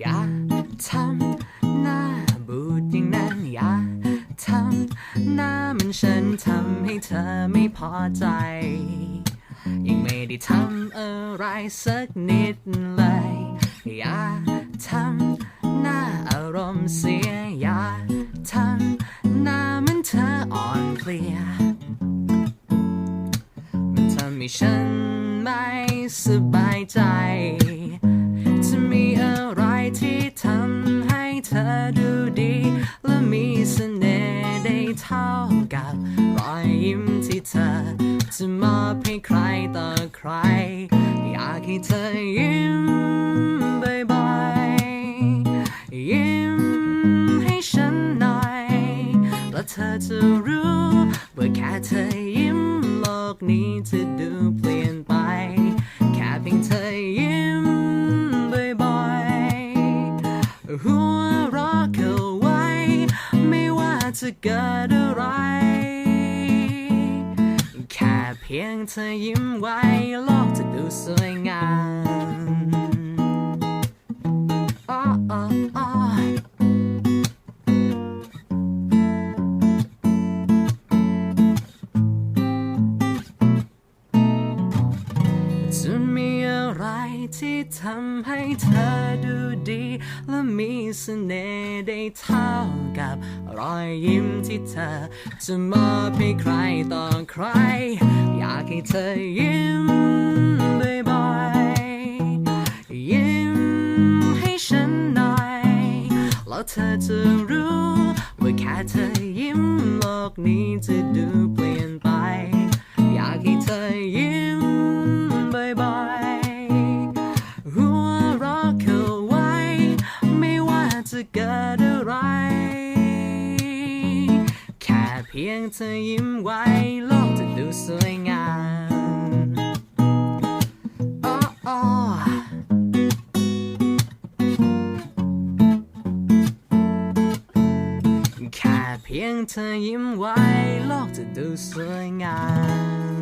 อย่าทำหน้าบูดอย่างนั้นอย่าทำหน้ามันฉันทำให้เธอไม่พอใจ ยังไม่ได้ทำอะไรสักนิดเลยอย่าทำหน้าอารมณ์เสียอย่าทำหน้ามันเธออ่อนเพลียมันทำให้ฉันไม่สบายใจ กับรอยยิ้มที่เธอ จะมอบให้ใครต่อใคร อยากให้เธอยิ้มบ่อยๆยิ้มให้ฉันหน่อยแล้วเธอจะรู้ว่าแค่เธอยิ้มโลกนี้จะ จะเกิดอะไร แค่เพียงเธอยิ้มไว้ โลกจะดูสวยงามอ้ออ้ออ้อจะมีอะไรที่ทำให้เธอดูดี และมีเสน่ห์ได้เท่ากับ อยยิ้มที่เธอจะมอบให้ใครต่อใคร อยากให้เธอยิ้มบ่อยๆยิ้มให้ฉันหน่อยแล้วเธอจะรู้ว่าแค่เธอยิ้มโลกนี้จะดูเปลี่ยนไป อยากให้เธอยิ้มบ่อยๆหัวเราะเข้าไว้ ไม่ว่าจะเกิดอะไร เพียงเธอยิ้มไว้โลกจะดูสวยงามอ้ออ้แค่เพียงเธอยิ้มไว้โลกจะดูสวยงาม